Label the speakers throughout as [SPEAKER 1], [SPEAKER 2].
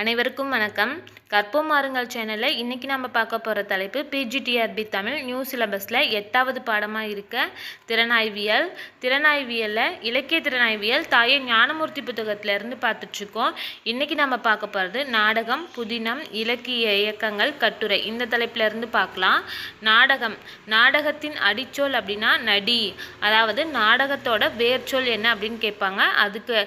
[SPEAKER 1] அனைவருக்கும் வணக்கம். கற்போம் மாறுங்கள் சேனலில் இன்றைக்கி நம்ம பார்க்க போகிற தலைப்பு பிஜிடிஆர்பி தமிழ் நியூ சிலபஸில் எட்டாவது பாடமாக இருக்க திறனாய்வியல். திறனாய்வியலில் இலக்கிய திறனாய்வியல் தாயே ஞானமூர்த்தி புத்தகத்திலேருந்து பார்த்துட்ருக்கோம் இன்றைக்கி நம்ம பார்க்க போகிறது நாடகம் புதினம் இலக்கிய இயக்கங்கள் கட்டுரை. இந்த தலைப்பிலேருந்து பார்க்கலாம். நாடகம். நாடகத்தின் அடிச்சொல் அப்படின்னா நடி. அதாவது நாடகத்தோட வேர்ச்சொல் என்ன அப்படின்னு கேட்பாங்க. அதுக்கு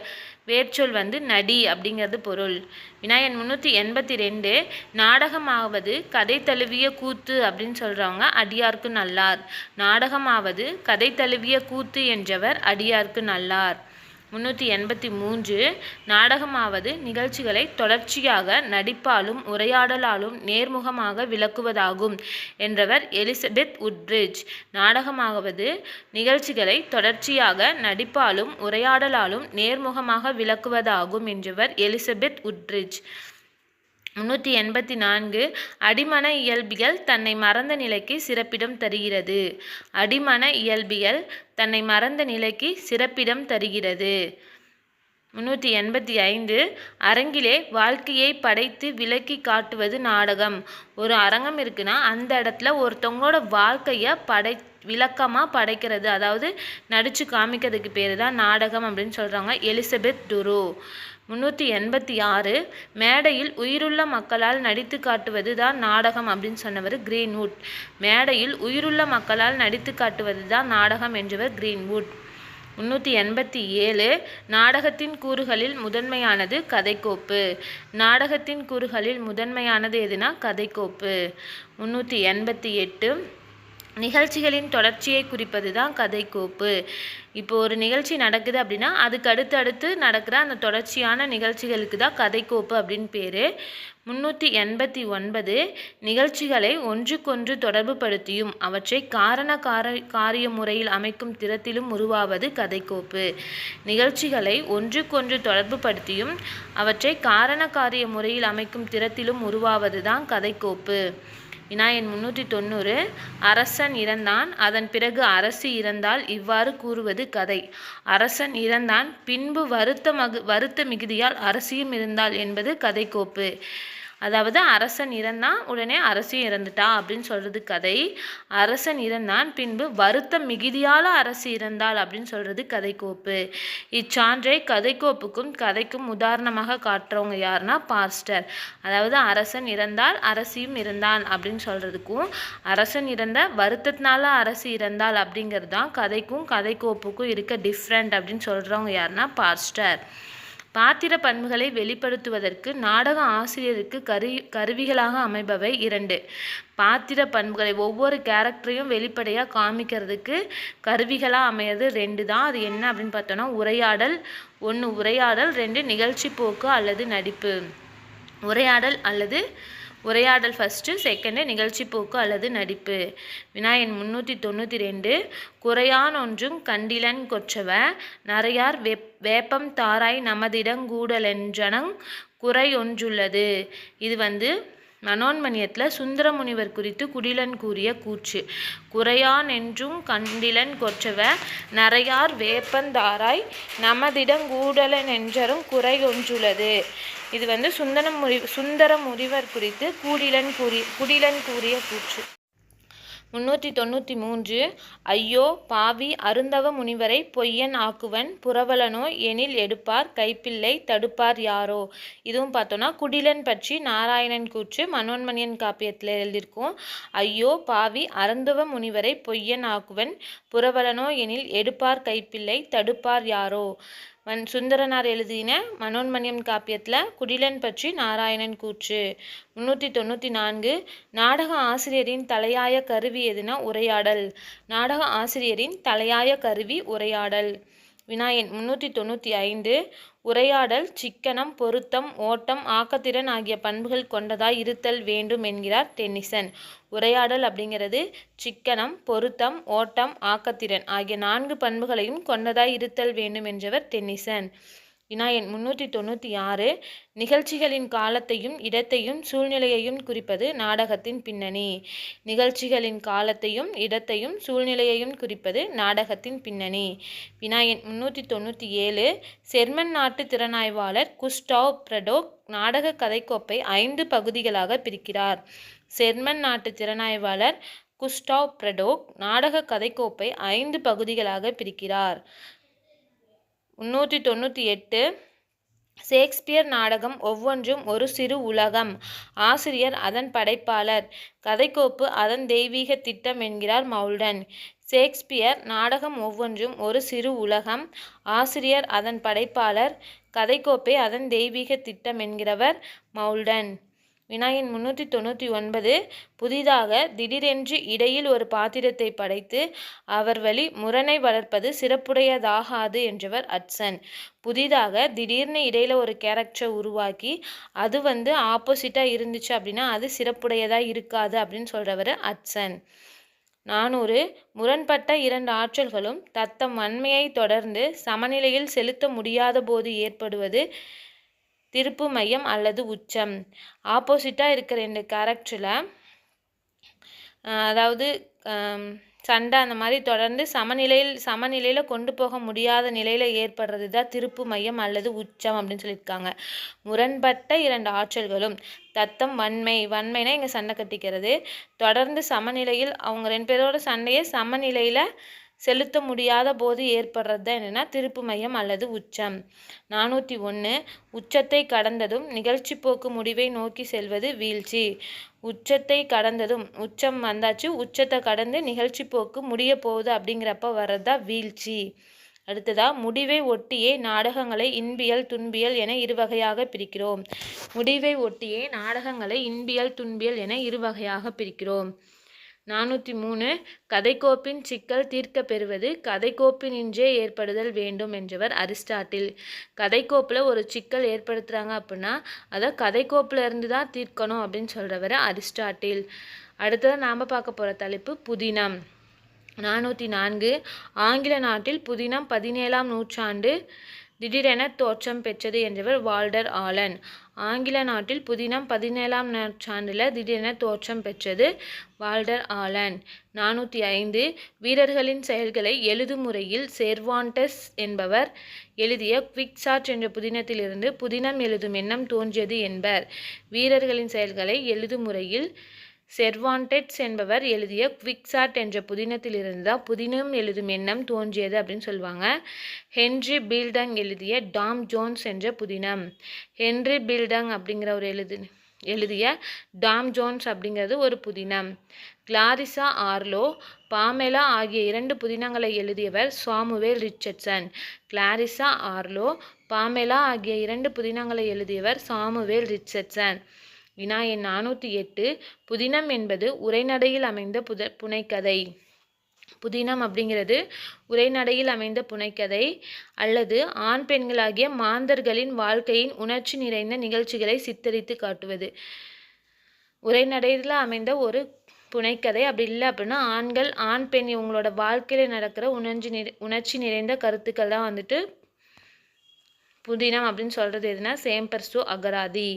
[SPEAKER 1] வேர்ச்சொல் வந்து நடி அப்படிங்கிறது பொருள். வினாயன் முந்நூற்றி எண்பத்தி ரெண்டு நாடகமாவது கதை தழுவிய கூத்து அப்படின்னு சொல்கிறவங்க அடியார்க்கு நல்லார். நாடகமாவது கதை தழுவிய கூத்து என்றவர் அடியார்க்கு நல்லார். முந்நூற்றி எண்பத்தி மூன்று நாடகமாவது நிகழ்ச்சிகளை தொடர்ச்சியாக நடிப்பாலும் உரையாடலாலும் நேர்முகமாக விளக்குவதாகும் என்றவர் எலிசபெத் உட்ரிட்ஜ் நாடகமாவது நிகழ்ச்சிகளை தொடர்ச்சியாக நடிப்பாலும் உரையாடலாலும் நேர்முகமாக விளக்குவதாகும் என்றவர் எலிசபெத் உட்ரிட்ஜ் முன்னூற்றி எண்பத்தி நான்கு அடிமன இயல்பியல் தன்னை மறந்த நிலைக்கு சிறப்பிடம் தருகிறது. அடிமன இயல்பியல் தன்னை மறந்த நிலைக்கு சிறப்பிடம் தருகிறது. முன்னூற்றி எண்பத்தி ஐந்து அரங்கிலே வாழ்க்கையை படைத்து விளக்கி காட்டுவது நாடகம். ஒரு அரங்கம் இருக்குன்னா அந்த இடத்துல ஒருத்தவங்களோட வாழ்க்கையை படை விளக்கமாக படைக்கிறது. அதாவது நடித்து காமிக்கிறதுக்கு பேர் தான் நாடகம் அப்படின்னு சொல்கிறாங்க எலிசபெத் டுரோ. முந்நூற்றி எண்பத்தி ஆறு மேடையில் உயிருள்ள மக்களால் நடித்து காட்டுவது தான் நாடகம் அப்படின்னு சொன்னவர் கிரீன்வுட். மேடையில் உயிருள்ள மக்களால் நடித்து காட்டுவது தான் நாடகம் என்றவர் கிரீன்வுட். முந்நூற்றி எண்பத்தி ஏழு நாடகத்தின் கூறுகளில் முதன்மையானது கதைக்கோப்பு. நாடகத்தின் கூறுகளில் முதன்மையானது எதுனா கதைக்கோப்பு. முந்நூற்றி எண்பத்தி எட்டு நிகழ்ச்சிகளின் தொடர்ச்சியை குறிப்பது தான் கதைக்கோப்பு. இப்போ ஒரு நிகழ்ச்சி நடக்குது அப்படின்னா அதுக்கு அடுத்து அடுத்து நடக்கிற அந்த தொடர்ச்சியான நிகழ்ச்சிகளுக்கு தான் கதைக்கோப்பு அப்படின்னு பேர். முந்நூற்றி எண்பத்தி ஒன்பது நிகழ்ச்சிகளை ஒன்றுக்கொன்று தொடர்புபடுத்தியும் அவற்றை காரண கார காரிய முறையில் அமைக்கும் திறத்திலும் உருவாவது கதைக்கோப்பு. நிகழ்ச்சிகளை ஒன்றுக்கொன்று தொடர்புபடுத்தியும் அவற்றை காரண காரிய முறையில் அமைக்கும் திறத்திலும் உருவாவது தான் கதைக்கோப்பு. வினாயன் முன்னூற்றி தொண்ணூறு. அரசன் இறந்தான். அதன் பிறகு அரசு இறந்தால் இவ்வாறு கூறுவது கதை. அரசன் இறந்தான். பின்பு வருத்த மகு வருத்த மிகுதியால் அரசியும் இருந்தால் என்பது கதைக்கோப்பு. அதாவது அரசன் இறந்தான் உடனே அரசியும் இறந்துட்டா அப்படின்னு சொல்கிறது கதை. அரசன் இறந்தான் பின்பு வருத்தம் மிகுதியால் அரசு இறந்தாள் அப்படின்னு சொல்கிறது கதைக்கோப்பு. இச்சான்றை கதைக்கோப்புக்கும் கதைக்கும் உதாரணமாக காட்டுறவங்க யாருன்னா பாஸ்டர் அதாவது அரசன் இறந்தால் அரசியும் இருந்தான் அப்படின்னு சொல்கிறதுக்கும் அரசன் இறந்த வருத்தத்தினால அரசு இறந்தாள் அப்படிங்கிறது தான் கதைக்கும் கதைக்கோப்புக்கும் இருக்க டிஃப்ரெண்ட் அப்படின்னு சொல்கிறவங்க யாருன்னா பாஸ்டர் பாத்திர பண்புகளை வெளிப்படுத்துவதற்கு நாடக ஆசிரியருக்கு கரு கருவிகளாக அமைபவை இரண்டு. பாத்திர பண்புகளை ஒவ்வொரு கேரக்டரையும் வெளிப்படையாக காமிக்கிறதுக்கு கருவிகளாக அமையிறது ரெண்டு தான். அது என்ன அப்படின்னு பார்த்தோன்னா உரையாடல். ஒன்று உரையாடல் ரெண்டு நிகழ்ச்சி போக்கு அல்லது நடிப்பு. உரையாடல் அல்லது உரையாடல் ஃபஸ்ட்டு செகண்டு நிகழ்ச்சி போக்கு அல்லது நடிப்பு. வினாயன் முந்நூற்றி தொண்ணூற்றி ரெண்டு குறையான் ஒன்றும் கண்டிலன் கொற்றவ நிறையார் வெப் வேப்பம் தாராய் நமதிடங்கூடலென்றனங் குறை ஒன்றுள்ளது. இது வந்து மனோன்மணியத்தில் சுந்தரமுனிவர் குறித்து குடிலன் கூறிய கூற்று. குறையான் என்றும் கண்டிலன் கொற்றவ நிறையார் வேப்பந்தாராய் நமதிடங்கூடலன் என்றரும் குறை ஒன்றுள்ளது. இது வந்து சுந்தரம் முறி சுந்தர முறிவர் குறித்து கூடிலன் கூறி குடிலன் கூறிய கூற்று. முன்னூற்றி தொண்ணூற்றி மூன்று ஐயோ பாவி அருந்தவ முனிவரை பொய்யன் ஆக்குவன் புரவலனோ எனில் எடுப்பார் கைப்பிள்ளை தடுப்பார் யாரோ? இதுவும் பார்த்தோன்னா குடிலன் பற்றி நாராயணன் கூற்று மனோன்மணியன் காப்பியத்தில் எழுதியிருக்கோம். ஐயோ பாவி அருந்தவ முனிவரை பொய்யன் ஆக்குவன் புரவலனோ எனில் எடுப்பார் கைப்பிள்ளை தடுப்பார் யாரோ? வன் சுந்தரனார் எழுதின மனோன்மணியம் காப்பியத்தில் குடிலன் பற்றி நாராயணன் கூற்று. முன்னூற்றி தொண்ணூற்றி நான்கு நாடக ஆசிரியரின் தலையாய கருவி எதுனா உரையாடல். நாடக ஆசிரியரின் தலையாய கருவி உரையாடல். வினாயன் முன்னூற்றி தொண்ணூற்றி ஐந்து. உரையாடல் சிக்கனம் பொருத்தம் ஓட்டம் ஆக்கத்திறன் ஆகிய பண்புகள் கொண்டதாய் இருத்தல் வேண்டும் என்கிறார் டென்னிசன். உரையாடல் அப்படிங்கிறது சிக்கனம் பொருத்தம் ஓட்டம் ஆக்கத்திறன் ஆகிய நான்கு பண்புகளையும் கொண்டதாய் இருத்தல் வேண்டும் என்றவர் டென்னிசன். வினா எண் முன்னூற்றி தொண்ணூற்றி ஆறு நிகழ்ச்சிகளின் காலத்தையும் இடத்தையும் சூழ்நிலையையும் குறிப்பது நாடகத்தின் பின்னணி. நிகழ்ச்சிகளின் காலத்தையும் இடத்தையும் சூழ்நிலையையும் குறிப்பது நாடகத்தின் பின்னணி. வினா எண் முன்னூற்றி தொண்ணூற்றி ஏழு செர்மன் நாட்டு திறனாய்வாளர் குஸ்டாவ் பிரடோக் நாடக கதைக்கோப்பை ஐந்து பகுதிகளாக பிரிக்கிறார். செர்மன் நாட்டு திறனாய்வாளர் குஸ்டாவ் பிரடோக் நாடக கதைக்கோப்பை ஐந்து பகுதிகளாக பிரிக்கிறார். முன்னூற்றி தொண்ணூற்றி எட்டு. ஷேக்ஸ்பியர் நாடகம் ஒவ்வொன்றும் ஒரு சிறு உலகம். ஆசிரியர் அதன் படைப்பாளர். கதைக்கோப்பு அதன் தெய்வீக திட்டம் என்கிறார் மவுல்டன். ஷேக்ஸ்பியர் நாடகம் ஒவ்வொன்றும் ஒரு சிறு உலகம். ஆசிரியர் அதன் படைப்பாளர். கதைக்கோப்பை அதன் தெய்வீக திட்டம் என்கிறவர் மவுல்டன். வினாயின் முன்னூற்றி தொண்ணூற்றி ஒன்பது புதிதாக திடீரென்று இடையில் ஒரு பாத்திரத்தை படைத்து அவர் வழி முரணை வளர்ப்பது சிறப்புடையதாகாது என்றவர் அட்சன். புதிதாக திடீர்னு இடையில் ஒரு கேரக்டரை உருவாக்கி அது வந்து ஆப்போசிட்டாக இருந்துச்சு அப்படின்னா அது சிறப்புடையதாக இருக்காது அப்படின்னு சொல்கிறவர் அட்சன். நானூறு முரண்பட்ட இரண்டு ஆற்றல்களும் தத்தம் வன்மையை தொடர்ந்து சமநிலையில் செலுத்த முடியாத போது ஏற்படுவது திருப்பு மையம் அல்லது உச்சம். ஆப்போசிட்டாக இருக்கிற ரெண்டு கேரக்டரில் அதாவது சண்டை அந்த மாதிரி தொடர்ந்து சமநிலையில் சமநிலையில் கொண்டு போக முடியாத நிலையில் ஏற்படுறது தான் திருப்பு மையம் அல்லது உச்சம் அப்படின்னு சொல்லியிருக்காங்க. முரண்பட்ட இரண்டு ஆற்றல்களும் தத்தம் வன்மை வன்மைனா இங்கே சண்டை கட்டிக்கிறது. தொடர்ந்து சமநிலையில் அவங்க ரெண்டு பேரோட சண்டையை சமநிலையில் செலுத்த முடியாத போது ஏற்படுறது தான் என்னென்னா திருப்பு மையம் அல்லது உச்சம். நானூற்றி ஒன்று உச்சத்தை கடந்ததும் நிகழ்ச்சி போக்கு முடிவை நோக்கி செல்வது வீழ்ச்சி. உச்சத்தை கடந்ததும் உச்சம் வந்தாச்சு உச்சத்தை கடந்து நிகழ்ச்சி போக்கு முடிய போகுது அப்படிங்கிறப்ப வர்றதா வீழ்ச்சி. அடுத்ததா முடிவை ஒட்டியே நாடகங்களை இன்பியல் துன்பியல் என இரு வகையாக பிரிக்கிறோம். முடிவை ஒட்டியே நாடகங்களை இன்பியல் துன்பியல் என இரு வகையாக பிரிக்கிறோம். நானூற்றி மூணு கதைக்கோப்பின் சிக்கல் தீர்க்க பெறுவது கதைக்கோப்பினின்றே ஏற்படுதல் வேண்டும் என்றவர் அரிஸ்டாட்டில். கதைக்கோப்பில் ஒரு சிக்கல் ஏற்படுத்துகிறாங்க அப்படின்னா அதை கதைக்கோப்பில் இருந்து தான் தீர்க்கணும் அப்படின்னு சொல்கிறவர் அரிஸ்டாட்டில். அடுத்தது நாம் பார்க்க போகிற தலைப்பு புதினம். நானூற்றி நான்கு ஆங்கில நாட்டில் புதினம் பதினேழாம் நூற்றாண்டு. திடீரென தோற்றம் பெற்றது என்றவர் வால்டர் ஆலன். ஆங்கில நாட்டில் புதினம் பதினேழாம் நூற்றாண்டில் திடீரென தோற்றம் பெற்றது வால்டர் ஆலன். நானூற்றி ஐந்து வீரர்களின் செயல்களை எழுதும் முறையில் செர்வான்டஸ் என்பவர் எழுதிய குவிக்சாட் என்ற புதினத்திலிருந்து புதினம் எழுதும் எண்ணம் தோன்றியது என்பர். வீரர்களின் செயல்களை எழுதும் முறையில் செர்வான்டெட்ஸ் என்பவர் எழுதிய குவிக்சாட் என்ற புதினத்திலிருந்து தான் புதினம் எழுதும் எண்ணம் தோன்றியது அப்படின்னு சொல்லுவாங்க. ஹென்ரி பீல்டங் எழுதிய டாம் ஜோன்ஸ் என்ற புதினம். ஹென்ரி பீல்டங் அப்படிங்கிற ஒரு எழுது எழுதிய டாம் ஜோன்ஸ் அப்படிங்கிறது ஒரு புதினம். கிளாரிசா ஆர்லோ பாமெலா ஆகிய இரண்டு புதினங்களை எழுதியவர் Samuel Richardson. Clarissa Harlowe Pamela ஆகிய இரண்டு புதினங்களை எழுதியவர் சாமுவேல் ரிச்சர்ட்சன். வினா எண் நானூற்றி எட்டு புதினம் என்பது உரைநடையில் அமைந்த புத புனைக்கதை புதினம் அப்படிங்கிறது உரைநடையில் அமைந்த புனைக்கதை அல்லது ஆண் பெண்களாகிய மாந்தர்களின் வாழ்க்கையின் உணர்ச்சி நிறைந்த நிகழ்ச்சிகளை சித்தரித்து காட்டுவது. உரைநடையில் அமைந்த ஒரு புனைக்கதை அப்படி இல்லை அப்படின்னா ஆண்கள் ஆண் பெண் இவங்களோட வாழ்க்கையில் நடக்கிற உணர்ச்சி நிறை உணர்ச்சி நிறைந்த கருத்துக்கள் தான் வந்துட்டு புதினம் அப்படின்னு சொல்கிறது எதுனா சேம்பர்சு அகராதி.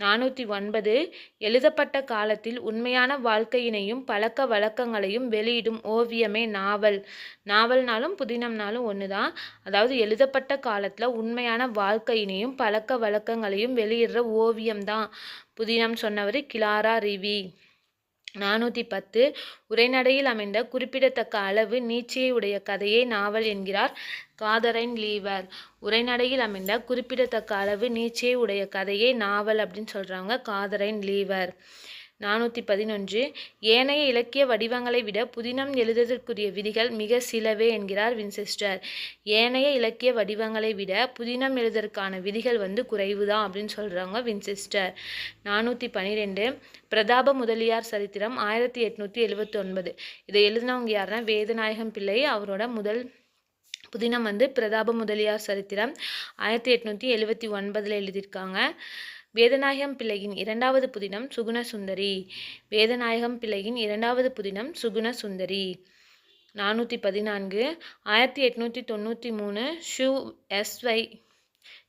[SPEAKER 1] நானூற்றி ஒன்பது எழுதப்பட்ட காலத்தில் உண்மையான வாழ்க்கையினையும் பழக்க வழக்கங்களையும் வெளியிடும் ஓவியமே நாவல். நாவல்னாலும் புதினம்னாலும் ஒன்று தான் அதாவது எழுதப்பட்ட காலத்தில் உண்மையான வாழ்க்கையினையும் பழக்க வழக்கங்களையும் வெளியிடுற ஓவியம் தான் புதினம் சொன்னவர் கிளாரா ரிவி. நானூற்றி பத்து உரைநடையில் அமைந்த குறிப்பிடத்தக்க அளவு நீட்சியை உடைய கதையே நாவல் என்கிறார் காதரைன் லீவர். உரைநடையில் அமைந்த குறிப்பிடத்தக்க அளவு நீட்சியை உடைய கதையே நாவல் அப்படின்னு சொல்கிறாங்க காதரைன் லீவர். நானூற்றி பதினொன்று. ஏனைய இலக்கிய வடிவங்களை விட புதினம் எழுதுவதற்குரிய விதிகள் மிக சிலவே என்கிறார் வின்செஸ்டர். ஏனைய இலக்கிய வடிவங்களை விட புதினம் எழுதற்கான விதிகள் வந்து குறைவு தான் அப்படின்னு சொல்கிறாங்க வின்செஸ்டர். நானூற்றி பன்னிரெண்டு பிரதாப முதலியார் சரித்திரம் ஆயிரத்தி எட்நூற்றி எழுபத்தி ஒன்பது இதை எழுதினவங்க யாருன்னா வேதநாயகம் பிள்ளை. அவரோட முதல் புதினம் வந்து பிரதாப முதலியார் சரித்திரம் ஆயிரத்தி எட்நூற்றி எழுபத்தி ஒன்பதில் எழுதியிருக்காங்க. வேதநாயகம் பிள்ளையின் இரண்டாவது புதினம் சுகுண சுந்தரி. வேதநாயகம் பிள்ளையின் இரண்டாவது புதினம் சுகுண சுந்தரி. நானூற்றி பதினான்கு ஆயிரத்தி எட்நூற்றி தொண்ணூற்றி மூணு ஷூ எஸ்வை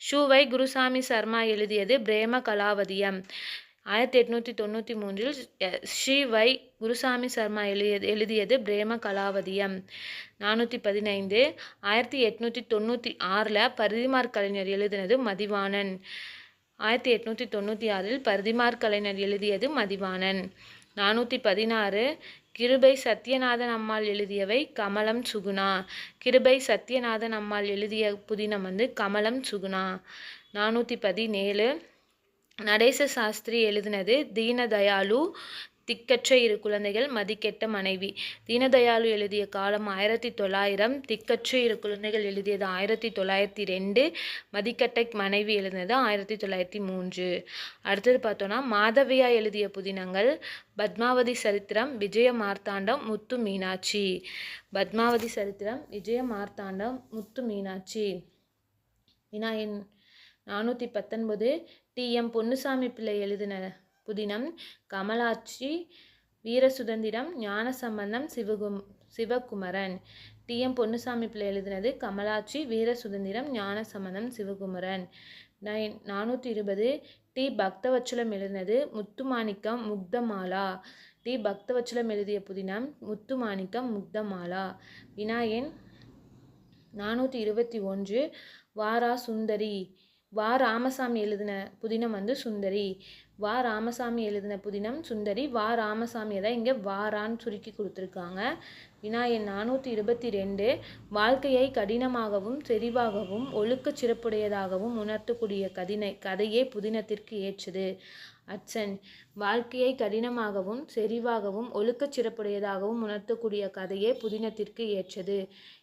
[SPEAKER 1] ஷூவை குருசாமி சர்மா எழுதியது பிரேம கலாவதியம். ஆயிரத்தி எட்நூற்றி தொண்ணூற்றி மூன்றில் ஸ்ரீ வை குருசாமி சர்மா எழுதியது எழுதியது பிரேம கலாவதியம். நானூற்றி பதினைந்து ஆயிரத்தி எட்நூற்றி தொண்ணூற்றி ஆறில் பரிதிமார் கலைஞர் எழுதினது மதிவாணன். ஆயிரத்தி எட்நூற்றி தொண்ணூற்றி ஆறில் பரிதிமார் கலைஞர் எழுதியது மதிவாணன். நானூற்றி பதினாறு கிருபை சத்யநாதன் அம்மாள் எழுதியவை கமலம் சுகுணா. கிருபை சத்யநாதன் அம்மாள் எழுதிய புதினம் வந்து கமலம் சுகுணா. நானூற்றி பதினேழு நடேச சாஸ்திரி எழுதினது தீனதயாளு திக்கற்ற இரு குழந்தைகள் மதிக்கெட்ட மனைவி. தீனதயாளு எழுதிய காலம் ஆயிரத்தி தொள்ளாயிரம். திக்கற்ற இரு குழந்தைகள் எழுதியது ஆயிரத்தி தொள்ளாயிரத்தி ரெண்டு. மதிக்கட்ட மனைவி எழுதினது ஆயிரத்தி தொள்ளாயிரத்தி மூன்று. அடுத்தது பார்த்தோன்னா மாதவியா எழுதிய புதினங்கள். பத்மாவதி சரித்திரம் விஜய மார்த்தாண்டம் முத்து மீனாட்சி. பத்மாவதி சரித்திரம் விஜய மார்த்தாண்டம் முத்து மீனாட்சி. வினாயின் நானூற்றி பத்தொன்பது. டி எம் பொன்னுசாமி பிள்ளை எழுதின புதினம் கமலாட்சி வீரசுதந்திரம் ஞானசம்பந்தம் சிவகும் சிவகுமரன். டி. எம். பொன்னுசாமி பிள்ளை எழுதினது கமலாட்சி வீரசுதந்திரம் ஞானசம்பந்தம் சிவகுமரன். நைன் நானூற்றி இருபது. டி. பக்தவச்சலம் எழுதினது முத்துமாணிக்கம் முக்தமாலா. டி. பக்தவச்சலம் எழுதிய புதினம் முத்துமாணிக்கம் முக்தமாலா. வினாயன் நானூற்றி இருபத்தி ஒன்று. வாரா சுந்தரி. வா. ராமசாமி எழுதின புதினம் வந்து சுந்தரி. வா ராமசாமி எழுதின புதினம் சுந்தரி வா ராமசாமியை தான் இங்கே வாரான்னு சுருக்கி கொடுத்துருக்காங்க. வினாயன் நானூற்றி இருபத்தி ரெண்டு வாழ்க்கையை கடினமாகவும் செறிவாகவும் ஒழுக்கச் சிறப்புடையதாகவும் உணர்த்தக்கூடிய கதினை கதையே புதினத்திற்கு ஏற்றது. அச்சன் வாழ்க்கையை கடினமாகவும் செறிவாகவும் ஒழுக்கச் சிறப்புடையதாகவும் உணர்த்தக்கூடிய கதையே புதினத்திற்கு ஏற்றது.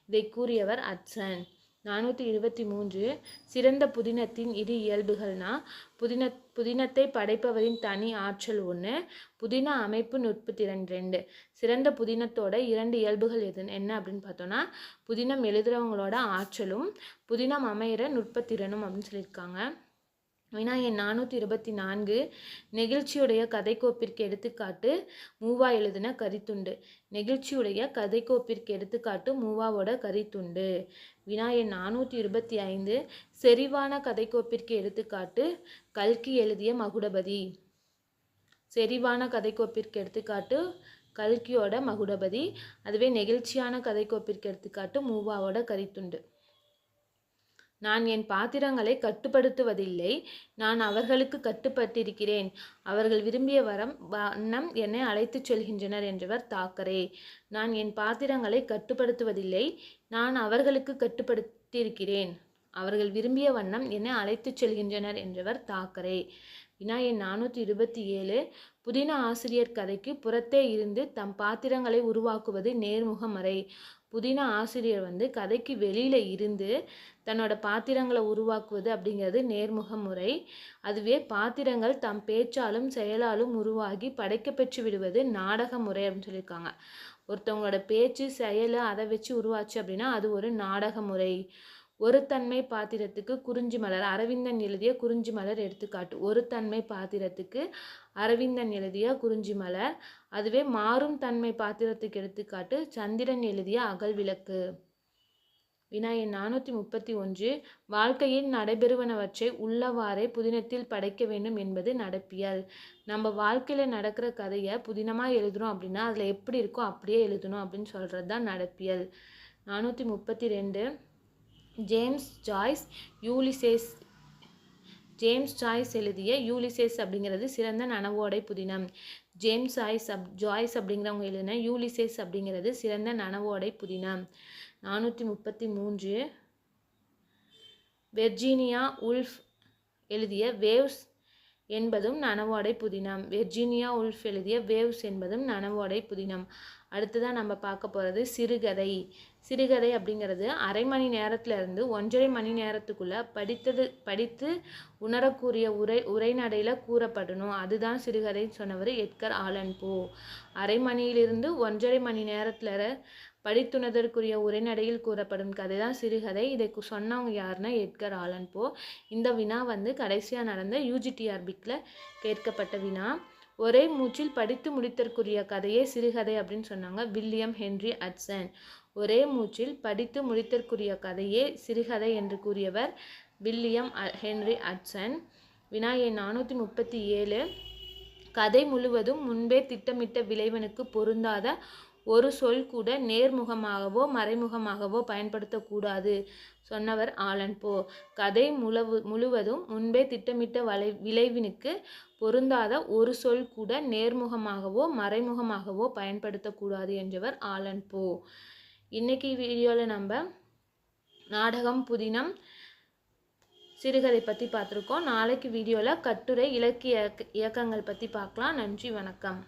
[SPEAKER 1] இதை கூறியவர் அச்சன். நானூற்றி இருபத்தி மூன்று சிறந்த புதினத்தின் இரு இயல்புகள்னா புதின புதினத்தை படைப்பவரின் தனி ஆற்றல் ஒன்று புதின அமைப்பு நுட்பத்திறன் ரெண்டு. சிறந்த புதினத்தோட இரண்டு இயல்புகள் எது என்ன அப்படின்னு பார்த்தோன்னா புதினம் எழுதுகிறவங்களோட ஆற்றலும் புதினம் அமையிற நுட்பத்திறனும் அப்படின்னு சொல்லியிருக்காங்க. வினா எண் நானூற்றி இருபத்தி நான்கு நெகிழ்ச்சியுடைய கதைக்கோப்பிற்கு எடுத்துக்காட்டு மூவா எழுதின கரித்துண்டு. நெகிழ்ச்சியுடைய கதைக்கோப்பிற்கு எடுத்துக்காட்டு மூவாவோட கரித்துண்டு. வினா எண் நானூற்றி இருபத்தி ஐந்து செறிவான கதைக்கோப்பிற்கு எடுத்துக்காட்டு கல்கி எழுதிய மகுடபதி. செறிவான கதைக்கோப்பிற்கு எடுத்துக்காட்டு கல்கியோட மகுடபதி. அதுவே நெகிழ்ச்சியான கதைக்கோப்பிற்கு எடுத்துக்காட்டு மூவாவோட கரித்துண்டு. நான் என் பாத்திரங்களை கட்டுப்படுத்துவதில்லை. நான் அவர்களுக்கு கட்டுப்பட்டிருக்கிறேன். அவர்கள் விரும்பிய வரம் வண்ணம் என்னை அழைத்துச் செல்கின்றனர் என்றவர் தாக்கரே. நான் என் பாத்திரங்களை கட்டுப்படுத்துவதில்லை. நான் அவர்களுக்கு கட்டுப்படுத்தியிருக்கிறேன். அவர்கள் விரும்பிய வண்ணம் என்னை அழைத்துச் செல்கின்றனர் என்றவர் தாக்கரே. வினா எண் நானூற்றி இருபத்தி ஏழு புதின ஆசிரியர் கதைக்கு புறத்தே இருந்து தம் பாத்திரங்களை உருவாக்குவது நேர்முகமறை. புதினா ஆசிரியர் வந்து கதைக்கு வெளியில் இருந்து தன்னோட பாத்திரங்களை உருவாக்குவது அப்படிங்கிறது நேர்முக முறை அதுவே பாத்திரங்கள் தம் பேச்சாலும் செயலாலும் உருவாகி படைக்க பெற்று விடுவது நாடக முறை அப்படின்னு சொல்லியிருக்காங்க. ஒருத்தவங்களோட பேச்சு செயல் அதை வச்சு உருவாச்சு அப்படின்னா அது ஒரு நாடக முறை ஒரு தன்மை பாத்திரத்துக்கு குறிஞ்சி மலர் அரவிந்தன் எழுதிய குறிஞ்சி மலர் எடுத்துக்காட்டு. ஒரு தன்மை பாத்திரத்துக்கு அரவிந்தன் எழுதிய குறிஞ்சி மலர். அதுவே மாறும் தன்மை பாத்திரத்துக்கு எடுத்துக்காட்டு சந்திரன் எழுதிய அகல் விளக்கு. வினா எண் நானூற்றி முப்பத்தி ஒன்று வாழ்க்கையில் நடைபெறுவனவற்றை உள்ளவாறே புதினத்தில் படைக்க வேண்டும் என்பது நடப்பியல். நம்ம வாழ்க்கையில் நடக்கிற கதையை புதினமாக எழுதுறோம் அப்படின்னா அதில் எப்படி இருக்கோ அப்படியே எழுதணும் அப்படின்னு சொல்கிறது தான் நடப்பியல். நானூற்றி முப்பத்தி ரெண்டு James Joyce Ulysses James Joyce எழுதிய யூலிசேஸ் அப்படிங்கிறது சிறந்த நனவோடை புதினம். ஜேம்ஸ் ஜாய்ஸ் அப் ஜாய்ஸ் அப்படிங்கிறவங்க எழுதின யூலிசேஸ் அப்படிங்கிறது சிறந்த நனவோடை புதினம். நானூற்றி முப்பத்தி மூன்று வெர்ஜீனியா உல்ஃப் எழுதிய வேவ்ஸ் என்பதும் நனவோடை புதினம். வெர்ஜீனியா உல்ஃப் எழுதிய வேவ்ஸ் என்பதும் நனவோடை புதினம். அடுத்ததாக நம்ம பார்க்க போகிறது சிறுகதை. சிறுகதை அப்படிங்கிறது அரை மணி நேரத்துலேருந்து ஒன்றரை மணி நேரத்துக்குள்ளே படித்தது படித்து உணரக்கூடிய உரை உரைநடையில் கூறப்படணும். அதுதான் சிறுகதைன்னு சொன்னவர் எட்கர் ஆலன் போ அரை மணியிலிருந்து ஒன்றரை மணி நேரத்தில் படித்துணர்தற்குரிய உரைநடையில் கூறப்படும் கதை தான் சிறுகதை. இதை சொன்னவங்க யாருன்னா எட்கர் ஆலன் போ இந்த வினா வந்து கடைசியாக நடந்த யூஜிடிஆர்பிக்கில் கேட்கப்பட்ட வினா. ஒரே மூச்சில் படித்து முடித்தற்குரிய கதையே சிறுகதை அப்படின்னு சொன்னாங்க வில்லியம் ஹென்றி அட்சன். ஒரே மூச்சில் படித்து முடித்தற்குரிய கதையே சிறுகதை என்று கூறியவர் வில்லியம் அ- ஹென்றி அட்சன். வினா எண் நானூற்றி முப்பத்தி ஏழு. கதை முழுவதும் முன்பே திட்டமிட்ட விளைவனுக்கு பொருந்தாத ஒரு சொல் கூட நேர்முகமாகவோ மறைமுகமாகவோ பயன்படுத்தக்கூடாது சொன்னவர் ஆலன் போ. கதை முழவு முழுவதும் முன்பே திட்டமிட்ட வளை விளைவினுக்கு பொருந்தாத ஒரு சொல் கூட நேர்முகமாகவோ மறைமுகமாகவோ பயன்படுத்தக்கூடாது என்றவர் ஆலன் போ. இன்றைக்கி வீடியோவில் நம்ம நாடகம் புதினம் சிறுகதை பற்றி பார்த்துருக்கோம். நாளைக்கு வீடியோவில் கட்டுரை இலக்கிய இயக்க- இயக்கங்கள் பற்றி பார்க்கலாம். நன்றி வணக்கம்.